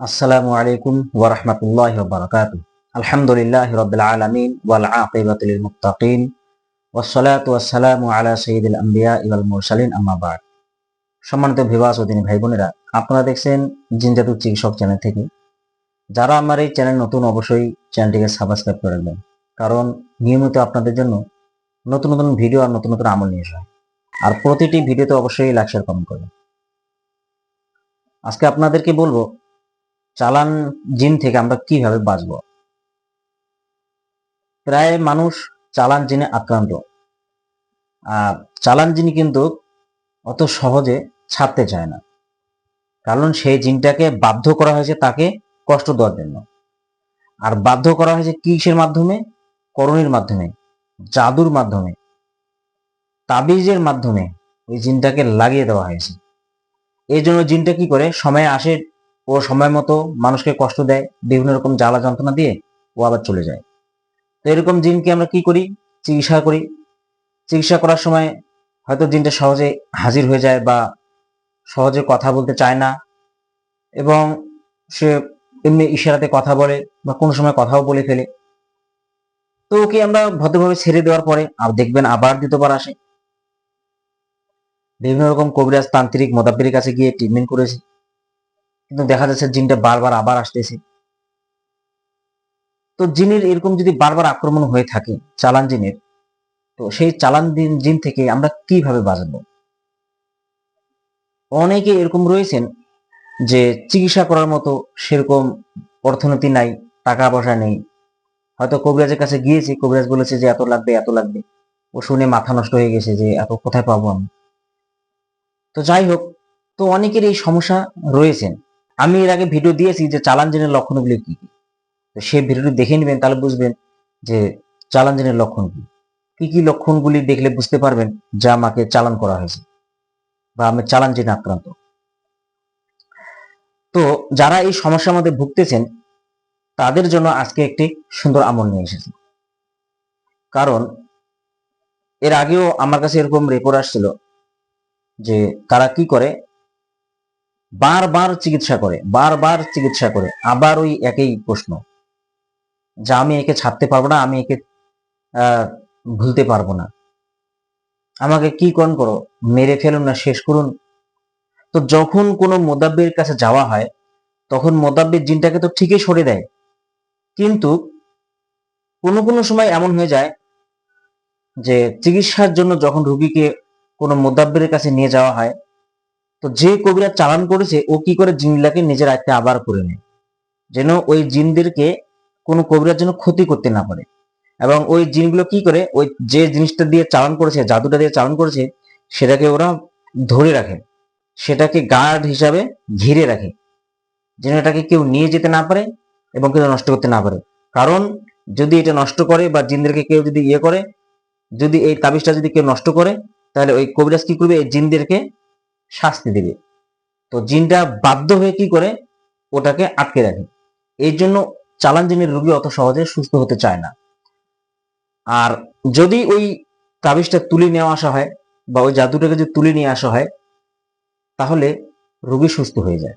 আসসালামু আলাইকুম ওয়া রাহমাতুল্লাহি ওয়া বারাকাতুহু। আলহামদুলিল্লাহি রাব্বিল আলামিন ওয়াল আকিবাতু লিল মুত্তাকিন ওয়াসসালাতু ওয়াসসালামু আলা সাইয়্যিদিল আমবিয়া মুরসালিন, আম্মা সম্মানিত ভিউয়ার্স ও দিনী ভাই বোনেরা আপনারা দেখছেন জিনজাতু চিকিৎসক চ্যানেল থেকে। যারা আমার এই চ্যানেল নতুন, অবশ্যই চ্যানেলটিকে সাবস্ক্রাইব করে রাখবেন কারণ নিয়মিত আপনাদের জন্য নতুন নতুন ভিডিও আর নতুন নতুন আমল নিয়ে আসা। আর প্রতিটি ভিডিওতে অবশ্যই লাইক শেয়ার কমেন্ট করবেন। আজকে আপনাদেরকে বলব চালান জিন থেকে আমরা কীভাবে বাঁচবো? প্রায় মানুষ চালান জিনে আক্রান্ত। চালান জিন কিন্তু অত সহজে ছাড়তে চায় না। কারণ সেই জিনটাকে বাধ্য করা হয়েছে তাকে কষ্ট দেওয়ার জন্য। আর বাধ্য করা হয়েছে কিসের মাধ্যমে? করণীর মাধ্যমে, জাদুর মাধ্যমে, তাবিজের মাধ্যমে ওই জিনটাকে লাগিয়ে দেওয়া হয়েছে। এই জন্য জিনটা কি করে? সময় আসে ও সময় মতো মানুষকে কষ্ট দেয়, বিভিন্ন রকম জ্বালা যন্ত্রণা দিয়ে ও আবার চলে যায়। তো এরকম জিনকে আমরা কি করি? চিকিৎসা করি। চিকিৎসা করার সময় হয়তো জিনটা সহজে হাজির হয়ে যায় বা সহজে কথা বলতে চায় না এবং সে এমনি ইশারাতে কথা বলে বা কোনো সময় কথাও বলে ফেলে। তো ওকে আমরা ভদ্রভাবে ছেড়ে দেওয়ার পরে আর দেখবেন আবার দ্বিতীয়বার আসে। বিভিন্ন রকম কবিরাজ তান্ত্রিক মোদাব্বিরের কাছে গিয়ে ট্রিটমেন্ট করেছে। কিন্তু দেখা যাচ্ছে জিনটা বারবার আবার আসতেছে। তো জিনের এরকম যদি বারবার আক্রমণ হয়ে থাকে চালান জিনের, তো সেই চালান দিন জিন থেকে আমরা কীভাবে বাঁচবো? অনেকে এরকম রয়েছেন যে চিকিৎসা করার মতো সেরকম অর্থনীতি নাই, টাকা পয়সা নেই। হয়তো কবিরাজের কাছে গিয়েছি, কবিরাজ বলেছে যে, এত লাগবে এত লাগবে। ও শুনে মাথা নষ্ট হয়ে গেছে যে, এত কোথায় পাবো আমি? তো যাই হোক, তো অনেকের এই সমস্যা রয়েছেন। আমি এর আগে ভিডিও দিয়েছি যে চালান জিনের লক্ষণগুলি কি কি? তো সেই ভিডিওটি দেখে নেবেন, তাহলে বুঝবেন যে চালান জিনের লক্ষণ কি কি কি লক্ষণগুলি দেখলে বুঝতে পারবেন যা আমাকে চালান করা হয়েছে বা আমি চালান জিনে আক্রান্ত। তো যারা এই সমস্যার মধ্যে ভুগতেছেন, তাদের জন্য আজকে একটি সুন্দর আমল নিয়ে এসেছি। কারণ এর আগেও আমার কাছে এরকম রিপোর্ট আসছিল যে তারা কি করে বারবার চিকিৎসা করে, বারবার চিকিৎসা করে। আবার ওই একই প্রশ্ন, যে আমি একে ছাড়তে পারব না, আমি একে ভুলতে পারব না। আমাকে কি কোন করো, মেরে ফেলুন না, শেষ করুন। তো যখন কোনো মোদাব্বির কাছে যাওয়া হয়, তখন মোদাব্বির জিনটাকে তো ঠিকই সরে দেয়। কিন্তু কোনো কোনো সময় এমন হয়ে যায়, যে চিকিৎসার জন্য যখন রুগীকে কোনো মোদাব্বিরের কাছে নিয়ে যাওয়া হয় তো যে কবিরা চালান করেছে, ও কি করে জিনগুলাকে নিজের আয়ত্তে আবার করে নেয়? যেন ওই জিনদেরকে কোনো কবিরার জন্য ক্ষতি করতে না পারে। এবং ওই জিনগুলো কি করে, ওই যে জিনিসটা দিয়ে চালান করেছে, জাদুটা দিয়ে চালান করেছে, সেটাকে ওরা ধরে রাখে। সেটাকে গার্ড হিসাবে ঘিরে রাখে। যেন এটাকে কেউ নিয়ে যেতে না পারে এবং কেউ নষ্ট করতে না পারে। কারণ যদি এটা নষ্ট করে বা জিনদেরকে কেউ যদি ইয়ে করে, যদি এই তাবিজটা যদি কেউ নষ্ট করে, তাহলে ওই কবিরাজ কি করবে? এই জিনদেরকে শাস্তি দেবে। তো জিনটা বাধ্য হয়ে কি করে? ওটাকে আটকে রাখে। এই জন্য চালান জিনের রোগী অত সহজে সুস্থ হতে চায় না। আর যদি ওই তাবিজটা তুলে নেওয়া আসা হয় বা ওই জাদুটাকে যদি তুলে নিয়ে আসা হয়, তাহলে রোগী সুস্থ হয়ে যায়।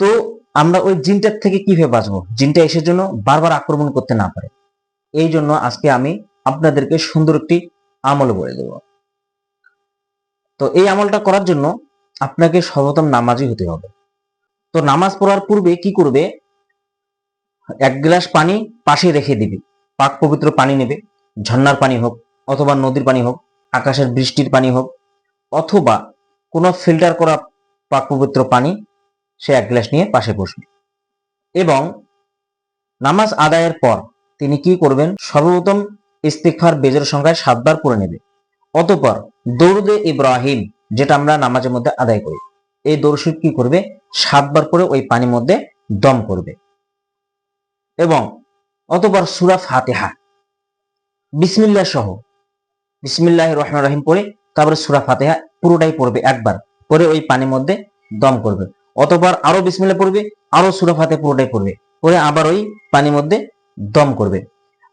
তো আমরা ওই জিনটার থেকে কীভাবে বাঁচবো? জিনটা এসে জন্য বারবার আক্রমণ করতে না পারে। এই জন্য আজকে আমি আপনাদেরকে সুন্দর একটি আমল বলে দেব। তো এই আমলটা করার জন্য আপনাকে সর্বপ্রথম নামাজি হতে হবে। তো নামাজ পড়ার পূর্বে কি করবে? এক গ্লাস পানি পাশে রেখে দিবে। পাক পবিত্র পানি নেবে। ঝর্ণার পানি হোক অথবা নদীর পানি হোক, আকাশের বৃষ্টির পানি হোক, অথবা কোনো ফিল্টার করা পাক পবিত্র পানি সে এক গ্লাস নিয়ে পাশে বসবে। এবং নামাজ আদায়ের পর তিনি কি করবেন? সর্বপ্রথম ইস্তিকফার বেজের সংখ্যায় সাতবার পড়ে নেবে। অতঃপর দৌড়দে ইব্রাহিম, যেটা আমরা নামাজের মধ্যে আদায় করি। এই দৌড়শিব কি করবে? সাতবার করে ওই পানির মধ্যে দম করবে। এবং অতঃপর সুরা ফাতেহা, বিসমিল্লাহ সহ, বিসমিল্লাহ রহমান রহিম পড়ে তারপরে সুরা ফাতেহা পুরোটাই পড়বে একবার পরে ওই পানির মধ্যে দম করবে। অতঃপর আরও বিসমিল্লা পড়বে, আরও সুরা ফাতে পুরোটাই পড়বে পরে আবার ওই পানির মধ্যে দম করবে।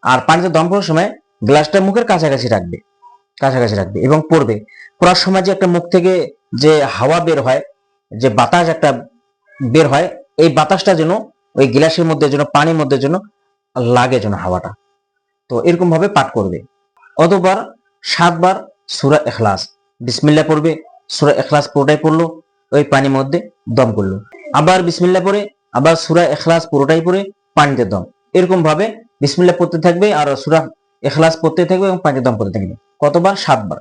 আর পানিতে দম করার সময় গ্লাসটা মুখের কাছাকাছি রাখবে। কাছাকাছি রাখবে এবং পড়বে। পড়ার সময় যে একটা মুখ থেকে যে হাওয়া বের হয়, যে বাতাস একটা বের হয়, এই বাতাসটা যেন ওই গ্লাসের মধ্যে যেন, পানির মধ্যে যেন লাগে যেন হাওয়াটা। তো এরকম ভাবে পাঠ করবে। অতবার সাতবার সুরা এখলাস বিসমিল্লা পড়বে। সুরা এখলাস পুরোটাই পড়ল, ওই পানির মধ্যে দম করল। আবার বিসমিল্লা পরে আবার সুরা এখলাস পুরোটাই পরে পানিতে দম। এরকম ভাবে বিসমিল্লা পড়তে থাকবে আর সুরা এখলাস পড়তে থাকবে এবং পানিতে দম করতে থাকবে। কতবার? সাতবার।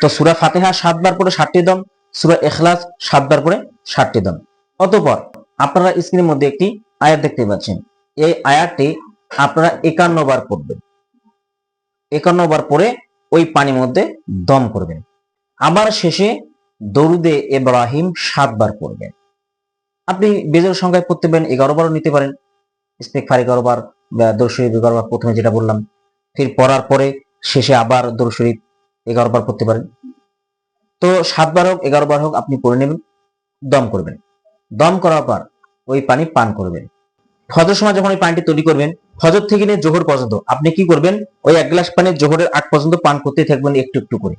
তো সুরা ফাতেহা সাতবার পরে ষাটটি দম, সুরা এখলাস সাতবার পরে ষাটটি দম। অতপর আপনারা স্ক্রিনের মধ্যে একটি আয়াত দেখতে পাচ্ছেন। এই আয়াতটি আপনারা একান্ন বার পড়বেন। একান্ন বার পরে ওই পানির মধ্যে দম করবেন। আবার শেষে দরুদে এব্রাহিম সাতবার পড়বেন। আপনি বেজের সংখ্যায় পড়তে পারেন, এগারো বারও নিতে পারেন। ইস্তেকফার এগারো বার বা দর্শরীফ এগারো বার প্রথমে যেটা বললাম, ফির পড়ার পরে শেষে আবার দর্শরীফ এগারো বার পড়তে পারেন। তো সাতবার হোক, এগারো বার হোক, আপনি পড়ে নেবেন, দম করবেন। দম করার পর ওই পানি পান করবেন। ফজর সময় যখন ওই পানিটি তৈরি করবেন, ফজর থেকে নিয়ে জোহর পর্যন্ত আপনি কি করবেন? ওই এক গ্লাস পানি জোহরের আগ পর্যন্ত পান করতে থাকবেন একটু একটু করে।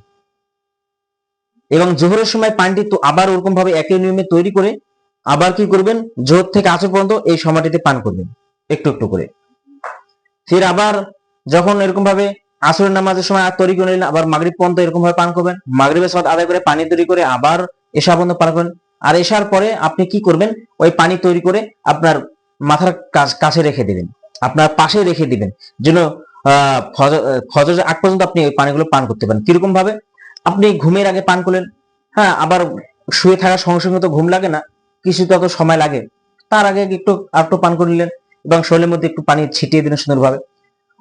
এবং জোহরের সময় পানিটি তো আবার ওরকম ভাবে একই নিয়মে তৈরি করে আবার কি করবেন? জোহর থেকে আসর পর্যন্ত এই সময়টিতে পান করবেন, একটু একটু করে। ফির আবার যখন এরকম ভাবে আসরের নামাজের সময় আর তৈরি করে নিলেন আবার মাগরিব পর্যন্ত এরকম ভাবে পান করবেন। মাগরিবের সাথে আদায় করে পানি তৈরি করে আবার এশা পর্যন্ত পান করবেন। আর এশার পরে আপনি কি করবেন? ওই পানি তৈরি করে আপনার মাথার কাছে রেখে দিবেন। আপনার পাশে রেখে দিবেন। যেন ফজর- আগ পর্যন্ত আপনি ওই পানিগুলো পান করতে পারেন। কীরকম ভাবে আপনি ঘুমের আগে পান করলেন। হ্যাঁ আবার শুয়ে থাকার সঙ্গে সঙ্গে তো ঘুম লাগে না। কিছু তত সময় লাগে। তার আগে একটু আর একটু পান করে নিলেন এবং শরীরের মধ্যে একটু পানি ছিটিয়ে দিলেন সুন্দরভাবে।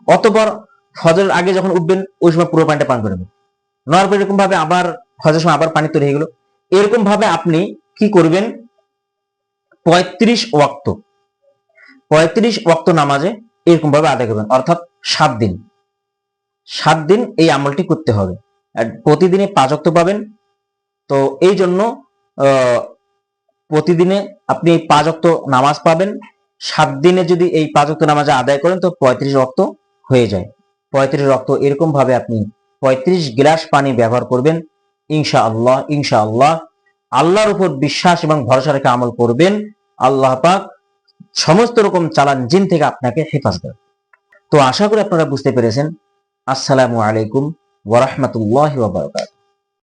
অতপর ফজরের আগে যখন উঠবেন, ওই সময় পুরো পানিটা পান করে নেবেন। নেওয়ার পর এরকম ভাবে আবার ফজরের সময় আবার পানি তৈরি হয়ে গেল। এরকম ভাবে আপনি কি করবেন? পঁয়ত্রিশ ওয়াক্ত পঁয়ত্রিশ ওয়াক্ত নামাজে এরকম ভাবে আদায় করবেন। অর্থাৎ সাত দিন। সাত দিন এই আমলটি করতে হবে। প্রতিদিনে পাঁচ ওয়াক্ত পাবেন। তো এই জন্য প্রতিদিনে আপনি এই পাঁচ ওয়াক্ত নামাজ পাবেন। সাত দিনে যদি এই পাঁচ ওয়াক্ত নামাজ আদায় করেন, তো পঁয়ত্রিশ রক্ত হয়ে যায়। পঁয়ত্রিশ রক্ত এরকম ভাবে আপনি পঁয়ত্রিশ গ্লাস পানি ব্যবহার করবেন। ইনশা আল্লাহ ইনশা আল্লাহ আল্লাহর উপর বিশ্বাস এবং ভরসা রেখে আমল করবেন। আল্লাহ পাক সমস্ত রকম চালান জিন থেকে আপনাকে হেফাজত তো আশা করি আপনারা বুঝতে পেরেছেন। আসসালামু আলাইকুম ওয়া রাহমাতুল্লাহি ওয়া বারাকাতুহু।